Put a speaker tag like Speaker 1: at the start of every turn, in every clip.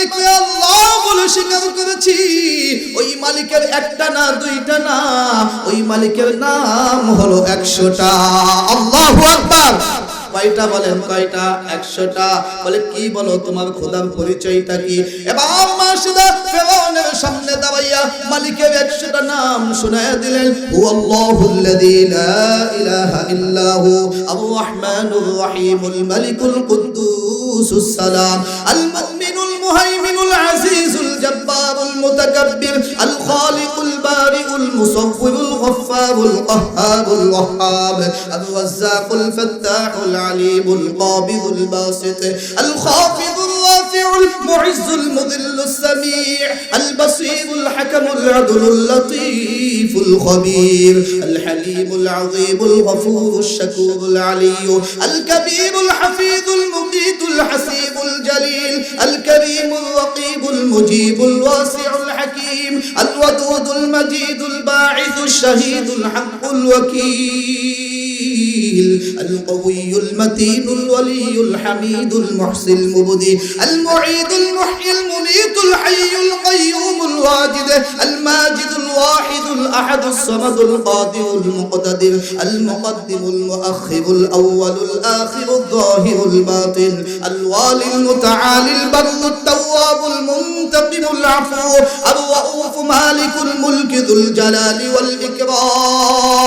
Speaker 1: মালিক আল্লাহ বলে স্বীকার করেছি। ওই মালিকের একটা না, দুইটা না। ওই মালিকের নাম হলো একশোটা। আল্লাহু কয়টা বলেন? কয়টা? একশোটা। বলে, কি বলো তোমার খোদার পরিচয়টা কি? এবার মাসিদা ফেরাউনের সামনে দাঁড়াইয়া মালিকের একশোটা নাম শোনায়া দিলেন হু আল্লাহুল্লাযী লা ইলাহা ইল্লাহু আর রহমানুর রহিমুল মালিকুল কুদ্দুসুস সালাম, আল মুমিনুল المهيمن العزيز الجبار المتكبر الخالق البارئ المصور الغفار القهار الوهاب الرزاق الفتاح العليم القابض الباسط الخافض المعز المذل السميع البصير الحكم العدل اللطيف الخبير الحليم العظيم الغفور الشكور العلي الكبير الحفيظ المقيت الحسيب الجليل الكريم الرقيب المجيب الواسع الحكيم الودود المجيد الباعث الشهيد الحق الوكيل. الجليل القوي المتين الولي الحميد المحسن المبدي المعيد المحيي المميت الحي القيوم الواجد الواحد الأحد الصمد القادر المقتدر المقدم المؤخر الأول الآخر الظاهر الباطن الوالي المتعالي البر التواب المنتقم العفو الرؤوف مالك الملك ذو الجلال والإكرام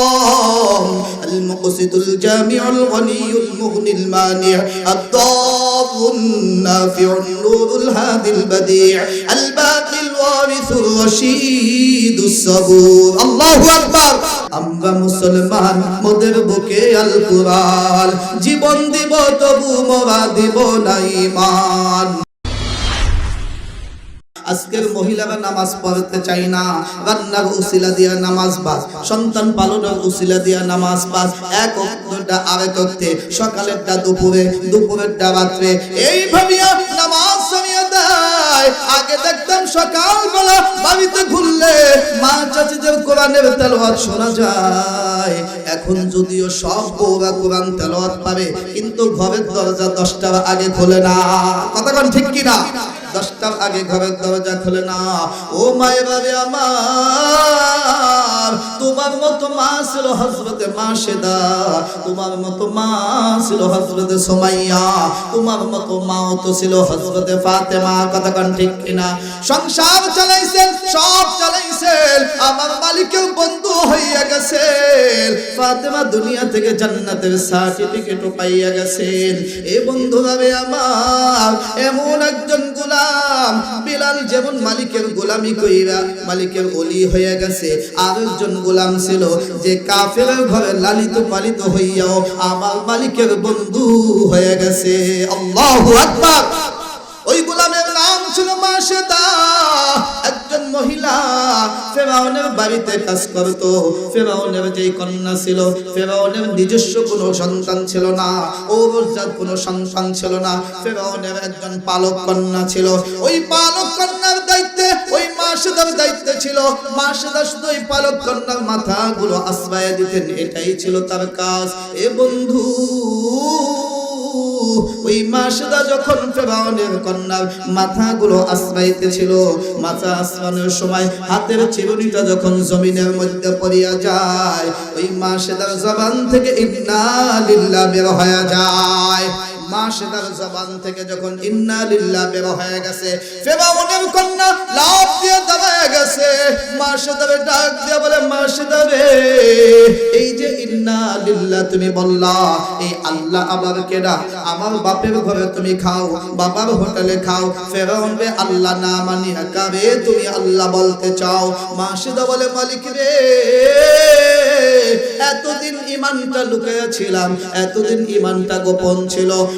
Speaker 1: المقسط الجامع الغني المغني المانع الضار النافع النور الهادي البديع الباقي الوارث الرشيد সবুর। আল্লাহু আকবার। আমরা মুসলমান মোদের বুকে আল কুরআন জীবন দিব তবু মরা দিব না ঈমান। আজকের মহিলারা নামাজ পড়তে চাই না রান্নার উসিলা দিয়া নামাজ পাস সন্তান পালনের উসিলা দিয়া নামাজ পাস এক অক্ষরটা আরেক অর্থে সকালেরটা দুপুরে দুপুরেরটা রাত্রে। এই ভাবিয়া নামাজ আগে দেখতাম সকালবেলা বাড়িতে ঘুরলে মা চাচিদের কোরআনের তেলোয়ার শোনা যায়। এখন যদিও সব বউরা কোরআন তেলোয়ার পারে, কিন্তু ঘরের দরজা দশটার আগে খোলে না। কতক্ষণ ঠিক কিনা? দশটার আগে ঘরের দরজা খোলে না। ও মায়ের আমার। তোমার মতো মা ছিল হজরতে মাসেদা, তোমার মতো মা ছিল হজরতে সোমাইয়া, তোমার মতো মাও তো ছিল হজরতে ফাতেমা কতক্ষণ ঠিক কিনা? সংসার চালাইছেন, সব চালাইছেন, আমার মালিকের বন্ধু হইয়া গেছেন, ফাতেমা দুনিয়া থেকে জান্নাতের সার্টিফিকেটও পাইয়া গেছেন। এ বন্ধু ভাবে আমার এমন একজন গোলাম, বিলাল যেমন মালিকের গোলামি কইরা মালিকের অলি হয়ে গেছে আর একজন গোলাম ছিল যে কাফের ঘরে লালিত পালিত হইয়াও আমার মালিকের বন্ধু হয়ে গেছে। আল্লাহু আকবার। ওই গোলামের নাম ছিল মাসেদা। একজন মহিলা ফেরাউনের বাড়িতে কাজ করত। ফেরাউনের যেই কন্যা ছিল, ফেরাউনের নিজস্ব কোনো সন্তান ছিল না কোনো সন্তান ছিল না। ফেরাউনের একজন পালক কন্যা ছিল। ওই পালক কন্যার দায়িত্বে, ওই মাসেদার দায়িত্বে ছিল। মাসেদা শুধু ওই পালক কন্যার মাথাগুলো আশ্রয় দিতেন, এটাই ছিল তার কাজ। এ বন্ধু ওই মাসদা যখন ফেরাউনের কন্যার মাথাগুলো আশ্রাইতে ছিল মাথা আসমানের সময় হাতের চিরুনিটা যখন জমিনের মধ্যে পড়িয়া যায়, ওই মাসেদার জবান থেকে ইবনা লিল্লাহ বের হয়ে যায় মাসেদার জবান থেকে যখন ইন্না লিল্লাহ বের হয়ে গেছে, ফেরাউনের কন্যা লাভ দিয়ে দাঁড়ায় গেছে। মাসেদারে ডাক দিয়ে বলে মাসেদারে এই যে ইন্না লিল্লাহ তুমি বললা, এই আল্লাহ আবার কেডা? আমার বাপের ঘরে তুমি খাও, বাবার হোটেলে খাও ফেরাউন রে আল্লাহ না মানি কারে তুমি আল্লাহ বলতে চাও? মাসিদা বলে, মালিক রে, এতদিন ইমানটা লুকিয়েছিলাম এতদিন ইমানটা গোপন ছিল।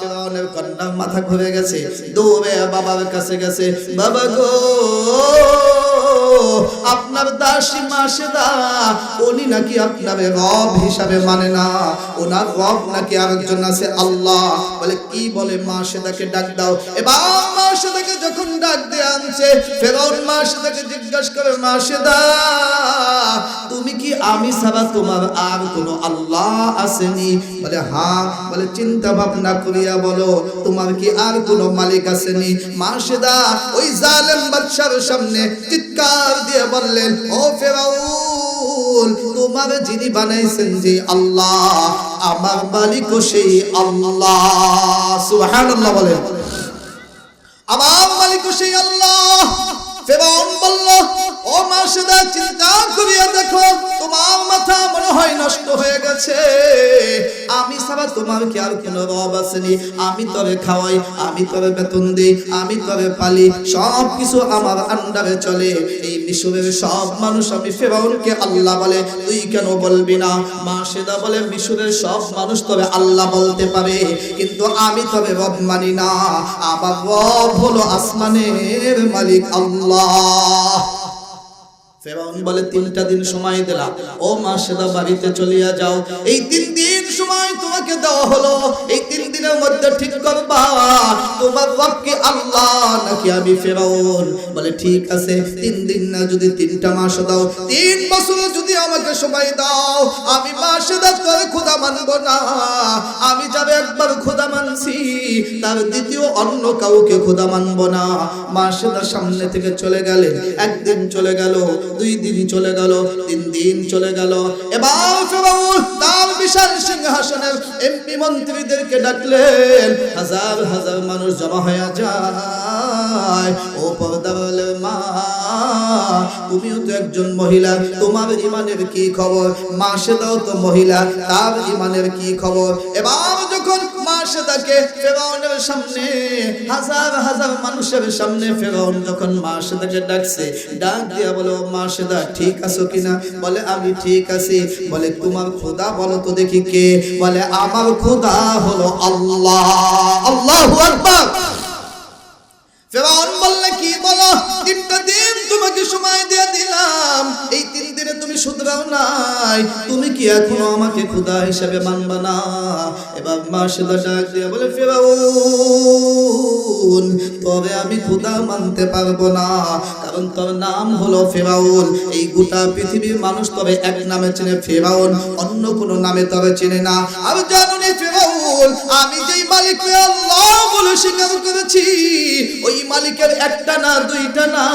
Speaker 1: ফেরাউনের কন্যা মাথা ঘুরে গেছে, দৌড়ে বাবার কাছে গেছে, বাবা গো, আপনার দাসী মাসেদা, উনি নাকি আপনার রব হিসাবে মানে না ওনার রব নাকি আরেকজন আছে আল্লাহ। বলে, কি বলে মাসেদাকে ডাক দাও। এবার মাসেদাকে যখন ডাক দিয়ে আনছে, ফেরাউন মাসেদাকে জিজ্ঞাসা করে, মাসেদা, তুমি কি আমি ছাড়া তোমার আর কোনো আল্লাহ আসেনি? বলে হ্যাঁ বলে চিন্তা ভাবনা করিয়া বলো, তোমার কি আর কোনো মালিক আসেনি? মাসেদা ওই জালেম বাদশার সামনে চিৎকার দিয়ে বললেন, ও ফেরাউন, তোমার যিনি বানাইছেন যে আল্লাহ, আমার মালিকও সেই আল্লাহ। সুবহানাল্লাহ বলেন। আমার মালিক সেই আল্লাহ। আমি তবে খাওয়াই, আমি তবে বেতন দিই, আমি তবে পালি, সব কিছু আমার আন্ডারে চলে। এই মিশরের সব মানুষ আমি ফেরাউনকে আল্লাহ বলে, তুই কেন বলবি না? মাসেদা বলে, মিশরের সব মানুষ তবে আল্লাহ বলতে পারে, কিন্তু আমি তবে রব মানি না। আমার রব হলো আসমানের মালিক আল্লাহ। বলে তিন ঠিক আছে। তিন দিন না, যদি তিনটা মাস দাও। তিন বছর যদি আমাকে সময় দাও, আমি মা সেদা তোর খোদা মানবো না। আমি মানছি তার দ্বিতীয় অন্য কাউকে খোদা মানব না। মা সেদা সামনে থেকে চলে গেলেন। একদিন চলে গেল, দুই দিন চলে গেল, তিন দিন চলে গেল। এবার হাজার হাজার মানুষ জমা হয়ে যায়। ও পর্দাওয়ালের মা তুমিও তো একজন মহিলা, তোমার ইমানের কি খবর? মাসে দাও তো মহিলা, তার ইমানের কি খবর? এবার যখন মাসে তাকে ফেরাউনের সামনে, হাজার হাজার মানুষের সামনে ফেরাউন যখন মাসে তাকে ডাকছে, ডাক দিয়া বলো, মাসেদা, ঠিক আছো কিনা? বলে, আমি ঠিক আছি। বলে, তোমার খোদা বলো তো দেখি কে? বলে, আমার খোদা হলো আল্লাহ। আল্লাহু আকবার। শুধরাও নাই। তুমি কি এখনও আমাকে খোদা হিসাবে মানবা না? এবার মা সেদা ডাক দিয়ে বলে, ফেরাউন, তবে আমি খোদা মানতে পারব না, কারণ তোর নাম হলো ফেরাউন। এই গোটা পৃথিবীর মানুষ তবে এক নামে চেনে ফেরাউন, অন্য কোনো নামে তবে চেনে না। আর জানো নি ফেরাউন, আমি যেই মালিককে আল্লাহ বলে স্বীকার করেছি, ওই মালিকের একটা না, দুইটা না,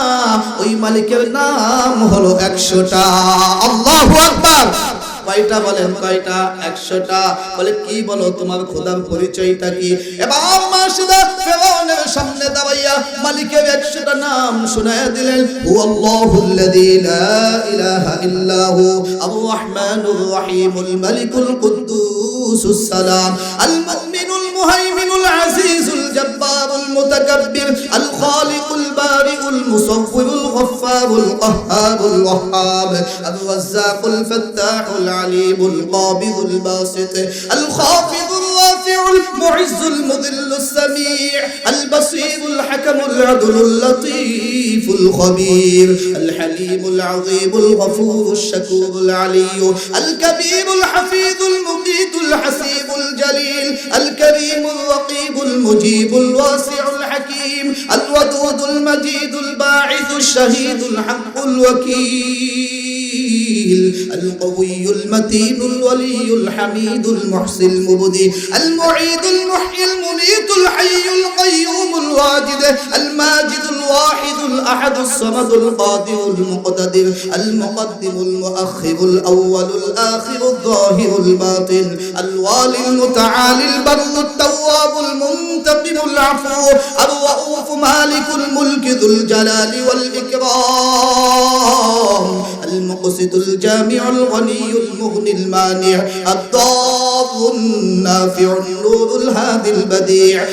Speaker 1: ওই মালিকের নাম হলো একশোটা। আল্লাহু আকবার। কয়টা বলেন কয়টা? একশোটা। বলে কি বলো তোমার খোদার পরিচয়টা কি? এবার মাসুদা ফেরাউনের সামনে দাঁড়াইয়া মালিকের একশোটা নাম শুনাইয়া দিলেন। হু আল্লাহুল্লাযী লা ইলাহা ইল্লাহু আর রহমানুর রহিমুল মালিকুল কুদ্দুসুস সালাম আল মুমিনুল মুহাইমিনুল আজিজুল الجبار المتكبر الخالق البارئ المصور الغفار القهار الوهاب الرزاق الفتاح العليم القابض الباسط الخافض المعز المذل السميع البصير الحكم العدل اللطيف الخبير الحليم العظيم الغفور الشكور العلي الكبير الحفيظ المقيت الحسيب الجليل الكريم الرقيب المجيب الواسع الحكيم الودود المجيد الباعث الشهيد الحق الوكيل. القوي المتين الولي الحميد المحسن المبدي المعيد المحيي المميت الحي القيوم الواجد الماجد الواحد الأحد الصمد القادر المقتدر المقدم المؤخر الأول الآخر الظاهر الباطن الوالي المتعالي البر التواب المنتقم العفو الرؤوف مالك الملك ذو الجلال والإكرام المقسط الجامع الغني المغني المانع الضار النافع النور الهادي البديع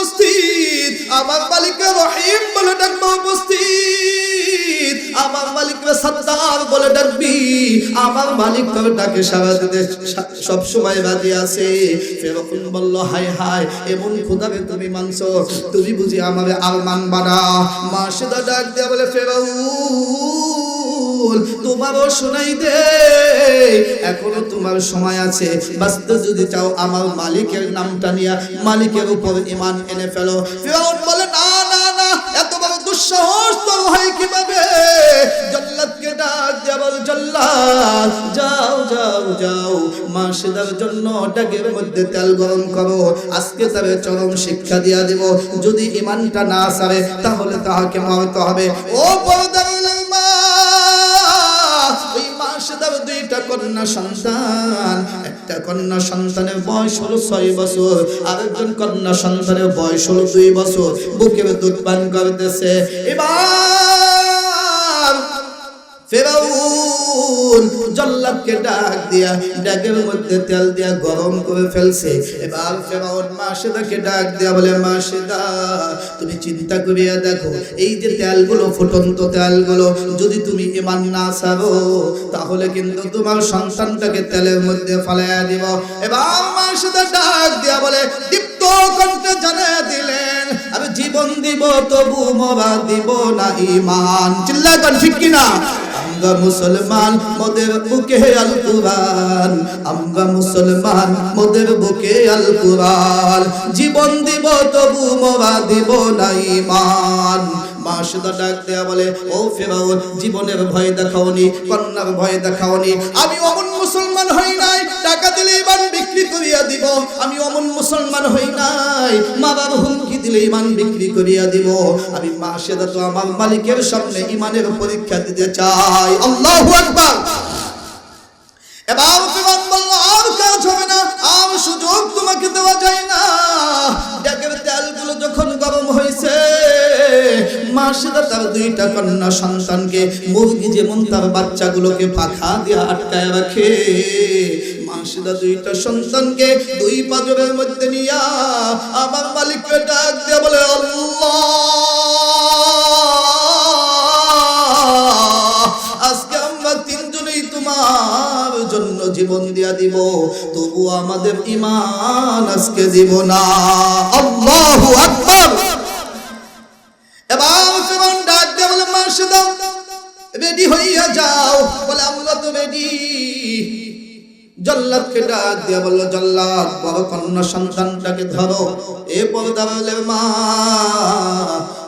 Speaker 1: উপস্থিত। আমার মালিককে রহিম বলে ডাকবা উপস্থিত। আমার মালিককে সত্তার বলে ডাকবি। আমার মালিক তোর ডাকে সারা দিতে সব সময় রাজি আছে। ফেরকুন বলল হাই হাই এমন খোদাকে তুমি মানছো। তুমি বুঝি আমারে আর মানবা না মা ডাক দেয়া বলে তোমারও শোনাই দে। এখনও তোমার সময় আছে। বাস্তব যদি চাও আমার মালিকের নামটা নিয়ে মালিকের উপর ইমান এনে ফেলো। বলে, না না না, এত বড় দুঃসাহস তোর হয় কীভাবে? জন্য ডাকের মধ্যে তেল গরম করো। আজকে চরম শিক্ষা দিয়া দিব। যদি ইমানটা না সারে, তাহলে তাহাকে মারতে হবে। ও পর্দার কন্যা সন্তান, একটা কন্যা সন্তানের বয়স হলো ছয় বছর, আরেকজন কন্যা সন্তানের বয়স হলো দুই বছর, বুকে দুধ পান করতেছে। এবার জল্লাদকে ডাক দিয়া ডাকের মধ্যে তেল দিয়া গরম করে ফেলছে। এবার ফেরাউন মাসেদাকে ডাক দিয়া বলে, মাসেদা, তুমি চিন্তা করিয়া দেখো, এই যে তেলগুলো, ফুটন্ত তেলগুলো, যদি তুমি ইমান না ছাড়ো, তাহলে কিন্তু তোমার সন্তানটাকে তেলের মধ্যে ফালাইয়া দিব। এবার মাসেদা ডাক দিয়া বলে, দীপ্ত কণ্ঠে জানিয়ে দিলেন, আমি জীবন দিব, তবু মরা দিব না ইমান। চিল্লা কন, ঠিক কিনা? আমরা মুসলমান মোদের বুকে আল কুরআন, আমরা মুসলমান মোদের বুকে আল কুরআন। জীবন দিব, তবু মরা দিব না ঈমান। মাসুদা ডাক দেয়া বলে, ও ফেরাউন, জীবনের ভয় দেখাওনি, কন্যার ভয় দেখাওনি। আমি অমন মুসলমান হই টাকা দিলে ইমান বিক্রি করিয়া দিব। আমি অমন মুসলমান হই নাই। মা বাবা হুমকি দিলে ইমান বিক্রি করিয়া দিব। আমি মাসেদা তো আমার মালিকের সামনে ইমানের পরীক্ষা দিতে চাই। আল্লাহু আকবার। এবার ফিরআউন বলল আর কাজ হবে না। আর সুযোগ তোমাকে দেওয়া যায় না। ডেকের তেলগুলো যখন গরম হয়েছে, মাসিদা তার দুইটা কন্যা সন্তানকে মুরগি যেমন তার বাচ্চাগুলোকে পাখা দিয়ে আটকায় রাখে মাসিদা দুইটা সন্তানকে দুই পাজরের মধ্যে নিয়া আমার মালিককে ডাক দিয়ে বলে আজকে আমরা তিনজনেই তোমার জন্য জীবন দিয়া দিব। তবু আমাদের ইমান আজকে দিব না। আল্লাহু আকবার। এবার ফিরআউন ডাক দিয়ে বলে মাসুদা রেডি হইয়া যাও। বলে, আমরা তো রেডি। জল্লাদকে ডাক দিয়া বলল, জল্লাদ, বড় কন্যা সন্তানটাকে ধরো। এ বলে মা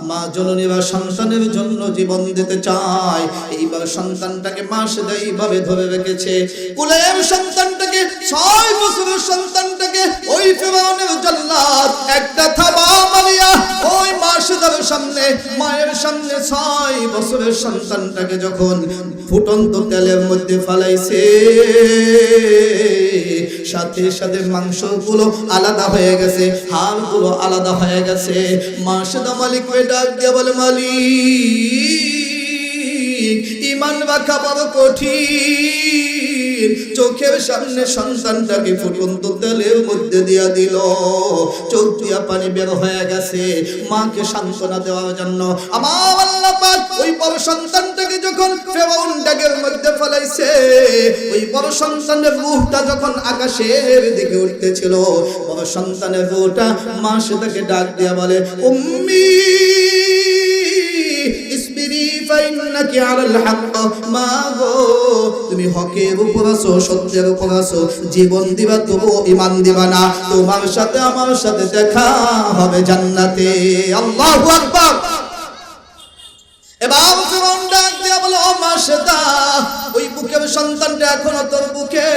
Speaker 1: মা জননী বা সন্তানের জন্য জীবন দিতে চায়। এইবার সন্তানটাকে মাস এইভাবে ধরে রেখেছে। কুলের সন্তানটাকে, ছয় বছরের সন্তানটাকে ওই ফেরাউনের জল্লাদ একটা থাবা মারিয়া ওই মাসুদার সামনে, মায়ের সামনে ছয় বছরের সন্তানটাকে যখন ফুটন্ত তেলের মধ্যে ফালাইছে। সাথে সাথে মাংসগুলো আলাদা হয়ে গেছে, হাড়গুলো আলাদা হয়ে গেছে। মাসুদা মালিক ওই ডাক দিয়ে বলে, মালিক ইমান রাখা বড় কঠিন। চোখের সামনে সন্তানটাকে ফুটন্ত তেলের মধ্যে দিয়া দিল। চোখ দিয়া পানি বের হয়ে গেছে। মাকে সান্ত্বনা দেওয়ার জন্য আমার আল্লাহ ওই বড় সন্তানটাকে যখন ফেরাউন ডাকের মধ্যে ফলাইছে, ওই বড় সন্তানের রূহটা যখন আকাশের দিকে উঠতেছিল, বড় সন্তানের রূহটা মা সেটাকে ডাক দিয়া বলে, উম্মি তুমি হকের উপর আছো, সত্যের উপর আছো, জীবন দিবা তবু ইমান দিবা না, তোমার সাথে আমার সাথে দেখা হবে জান্নাতে। আল্লাহু আকবার। এবার মাসেদা, ওই বুকের সন্তানটা এখনও তোর বুকে।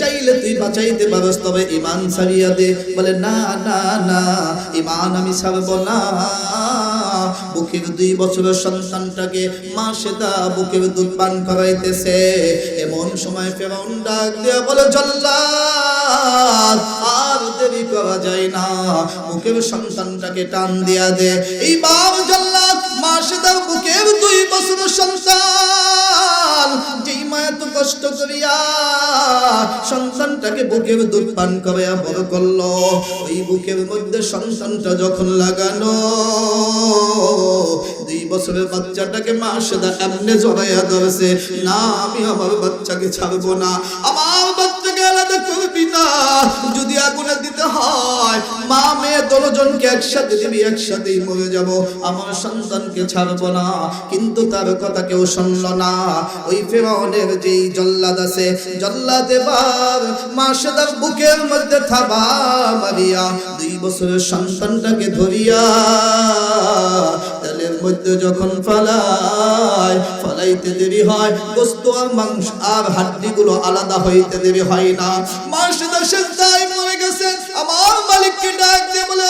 Speaker 1: চাইলে তুই বাঁচাইতে পারস, তবে ইমান ছাড়িয়া দে। বলে, না না না ইমান আমি ছাড়ব না। বুকের দুই বছরের সন্তানটাকে মাসেদা বুকের দুধ পান করাইতেছে। এমন সময় ফেরাউন ডাক দিয়া বলে, জল্লাদ, আর দেরি করা যায় না। বুকের সন্তানটাকে টান দিয়া দে। এই বাপ জল্লাদ মাসে তার বুকের দুই বছরের সন্তান মা কষ্ট করিয়া সন্তানটাকে বুকের দুধ পান করে বড় করল। ওই বুকের মধ্যে সন্তানটা যখন লাগানো, দুই বছরের বাচ্চাটাকে মা সেদা এমনি জড়াইয়া ধরেছে, না, আমি আমার বাচ্চাকে ছাড়বো না। আমার না, যদি আগুনে দিতে হয়, মা মেয়ে দশজনকে একসাথে দিবি, একসাথেই মরে যাব। আমার সন্তানকে ছাড়বো না, কিন্তু তার কথা কেউ শুনল না। ওই ফেরাউনের যেই জল্লাদ আছে, জল্লাদ এবার মা সেদার বুকের মধ্যে থাবা মারিয়া, দুই বছরের সন্তানটাকে ধরিয়া তেলের মধ্যে যখন ফালায়, ফালাইতে দেরি হয়, গোস্ত আর মাংস আর হাড্ডিগুলো আলাদা হইতে দেরি হয় না। মা সেদা সেদাই মরে গেছে। আমার মালিককে ডাক দিয়ে বলে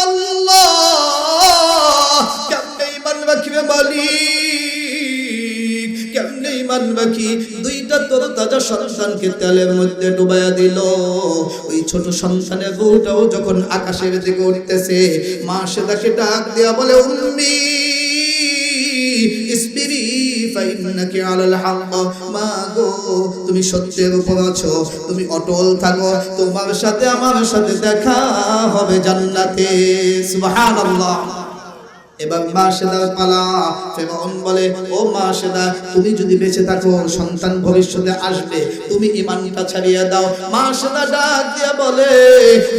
Speaker 1: দুইটা তোর মধ্যে ডুবাইয়া দিল। ওই ছোট যখন আকাশের দিকে উঠতেছে, মা ডাক দিয়া বলে, উম্মি ইসবিরি ফাইন্নাকি আলাল হক তুমি সত্যের উপর আছো, তুমি অটল থাকো। তোমার সাথে আমার সাথে দেখা হবে জান্নাতে। সুবহানাল্লাহ। এবার মা সেদার পালা। ফেরাউন বলে, ও মা সেদা, তুমি যদি বেঁচে থাকো, সন্তান ভবিষ্যতে আসবে। তুমি ইমানটা ছাড়িয়ে দাও। মা সেদা ডাক দিয়ে বলে,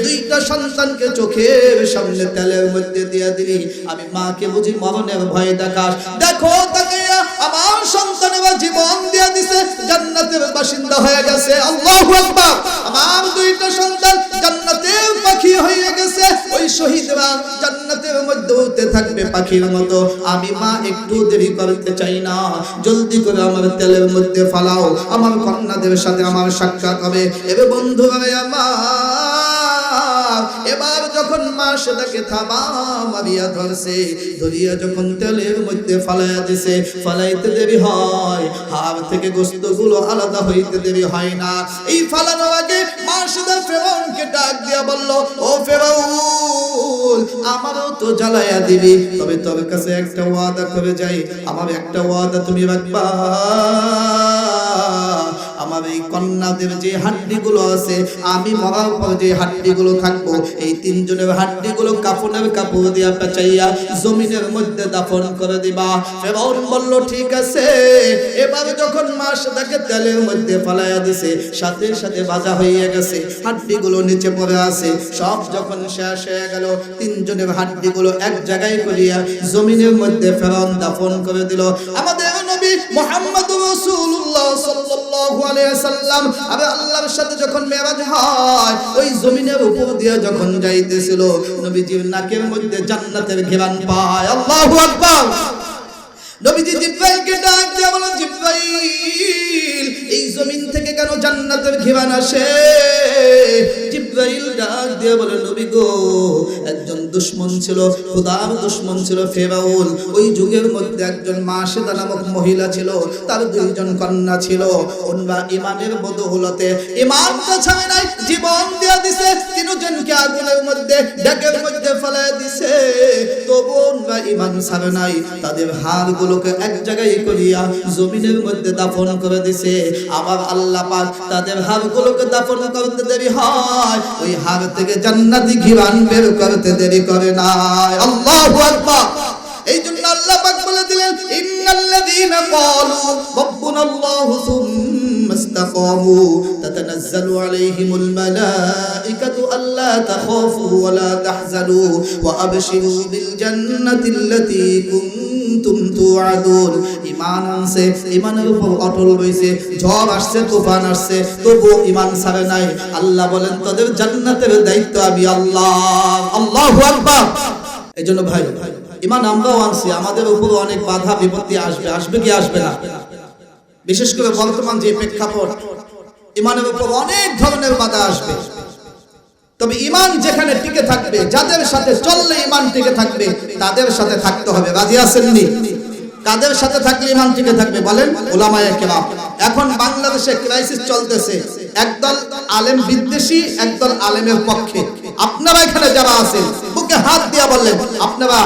Speaker 1: দুইটা সন্তানকে চোখের সামনে তেলের মধ্যে দিয়ে দিলি। আমি মাকে বুঝি মরণের ভয় দেখাস। দেখো তাকে আমার সন্তান এবার জীবন দিয়ে দিছে, জান্নাতের বাসিন্দা হয়ে গেছে। আল্লাহু আকবার। আমার দুইটা সন্তান জান্নাতের পাখি হয়ে গেছে। ওই শহীদরা জান্নাতের উঠতে থাকবে পাখির মতো। আমি মা, একটু দেরি করতে চাই না। জলদি করে আমার তেলের মধ্যে ফালাও। আমার কন্যাদের সাথে আমার সাক্ষাৎ হবে। এবে বন্ধু আমার এবার যখন মা সেটাকে থাবা, মারিয়া ধরছে। ধরিয়া যখন তেলের মধ্যে ফালাইয়া দিছে, ফালাইতে দেরি হয়। হাড় থেকে গোস্তগুলো আলাদা হইতে দেরি হয় না। এই ফালানোর আগে মা সেটা ফেরাউনকে ডাক দিয়া বলল, ও ফেরাউন, আমারও তো জ্বালাইয়া দিবি। তবে তোর কাছে একটা ওয়াদা করে যাই। আমার একটা ওয়াদা তুমি রাখবা। এই কন্যাদের যে হাড্ডিগুলো আছে, আমি মরার পর যে হাড্ডিগুলো থাকব এই তিনজনের হাড্ডিগুলো কাফনের কাপড় দিয়া পেঁচাইয়া জমিনের মধ্যে দাফন করে দিবা। ফেরাউন বলল, ঠিক আছে। এবার যখন মাস তাকে তেলের মধ্যে ফালাইয়া দিছে, সাথে সাথে ভাজা হয়ে গেছে, হাড্ডিগুলো নিচে পড়ে আছে। সব যখন শেষ হয়ে গেল, তিনজনের হাড্ডিগুলো এক জায়গায় করিয়া জমিনের মধ্যে ফেরাউন দাফন করে দিল। আমাদের মোহাম্মদ রাসূলুল্লাহ সাল্লাল্লাহু আলাইহি সাল্লাম আবে আল্লাহর সাথে যখন মেরাজ হয়, ওই জমিনের উপর দিয়ে যখন যাইতেছিল, নবীজির নাকের মধ্যে জান্নাতের ঘেরান পায়। আল্লাহু আকবার। নবীজি জিব্রাইলকে ডাক দিয়ে জিব্রাইল, এই জমিন থেকে কেন জান্নাতের ঘিরান আসে? জিব্রাইল ডাক দিয়ে বলে, নবী গো, একজন দুশ্মন ছিল, খোদার দুশ্মন ছিল ফেরাউল ওই যুগের মধ্যে একজন মাসেদা নামক মহিলা ছিল, তার দুইজন কন্যা ছিল। ওনরা ইমানের বদৌলতে ইমানটা ছাড়ে নাই, জীবন দিয়ে দিছে, তিনজনকে আগুনের মধ্যে, ডেকের মধ্যে ফেলে দিছে। তবু ওনরা ইমান ছাড়ে নাই, তাদের হাড়গুলোকে এক জায়গায় করিয়া জমিনের মধ্যে দাফন করে দিছে। আবার আল্লাহ পাক তাদের হাড়গুলোকে দাফন করতে দেরি হয়, ওই হাড় থেকে জান্নাতি ঘিরান বের করতে দেরি করে নাই। আল্লাহ এই জন্য আল্লাহ বলে দিলেন ইন্নাল্লাযীনা ক্বালু ইসতাকামু তাতানাজ্জালু আলাইহিমুল মালাইকাতু আল্লা তাখাফু ওয়া লা তাহজানু ওয়া আবশিরু বিল জান্নাতিল্লাতী কুনতুম আনছে, ঈমানের উপর অটল রইছে, ঝড় আসছে, তুফান আসছে তবু ঈমান ছাড়ে নাই। আল্লাহ বলেন, তাদের জান্নাতের দায়িত্ব আমি আল্লাহ, আল্লাহু আকবার। এই জন্য ভাই ইমান আমরাও আনছি, আমাদের উপর অনেক বাধা, বিপত্তি আসবে আসবে কি আসবে না? বিশেষ করে বর্তমান যে প্রেক্ষাপট, ইমানের উপর অনেক ধরনের বাধা আসবে। তবে ইমান যেখানে টিকে থাকবে, যাদের সাথে চললে ইমান টিকে থাকবে, তাদের সাথে থাকতে হবে। রাজি আসেননি কাদের সাথে থাকলে ইমান টিকে থাকবে বলেন? ওলামায়ে কেরাম। এখন বাংলাদেশে ক্রাইসিস চলতেছে। একদল আলেম বিদ্বেষী, একদল আলেমের পক্ষে। আপনারা এখানে যারা আছেন, বুকে হাত দিয়া বললেন, আপনারা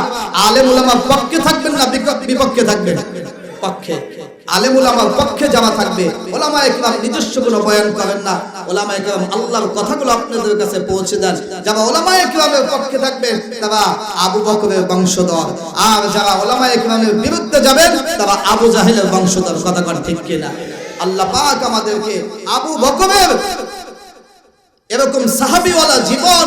Speaker 1: আলেম উলামার পক্ষে থাকবেন না বিপক্ষে থাকবেন? পক্ষে। আলেমুল আমার পক্ষে যারা থাকবে ওলামা একরাম নিজস্ব কোনো বয়ান করেন না। ওলামা একরাম আল্লাহর কথাগুলো আপনাদের কাছে পৌঁছে দেন। যারা ওলামা একরামের পক্ষে থাকবেন তারা আবু বকরের বংশধর। আর যারা ওলামা একরামের বিরুদ্ধে যাবেন, তারা আবু জাহেলের বংশধর। কথা ঠিক কিনা? আল্লাহ পাক আমাদেরকে আবু বকরের এরকম সাহাবিওয়ালা জীবন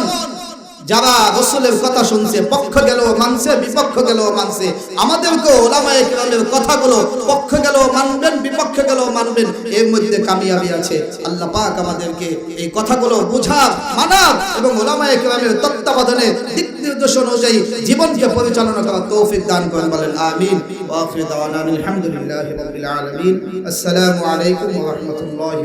Speaker 1: যারা রসুলের কথা শুনছে, পক্ষ গেল মানছে, বিপক্ষ গেল মানছে, আমাদেরকে ওলামায়ে কেরামের কথাগুলো পক্ষ গেল মানবেন, বিপক্ষ গেল মানবেন, এর মধ্যে কামিয়াবি আছে। আল্লাহ পাক আমাদেরকে এই কথাগুলো বুঝার মানার এবং ওলামায়ে কেরামের তত্ত্বাবধানে দিক নির্দেশ অনুযায়ী জীবনকে পরিচালনা করার তৌফিক দান করেন, বলেন আমিন। আলহামদুলিল্লাহি আসসালামু আলাইকুম রাহমাতুল্লাহি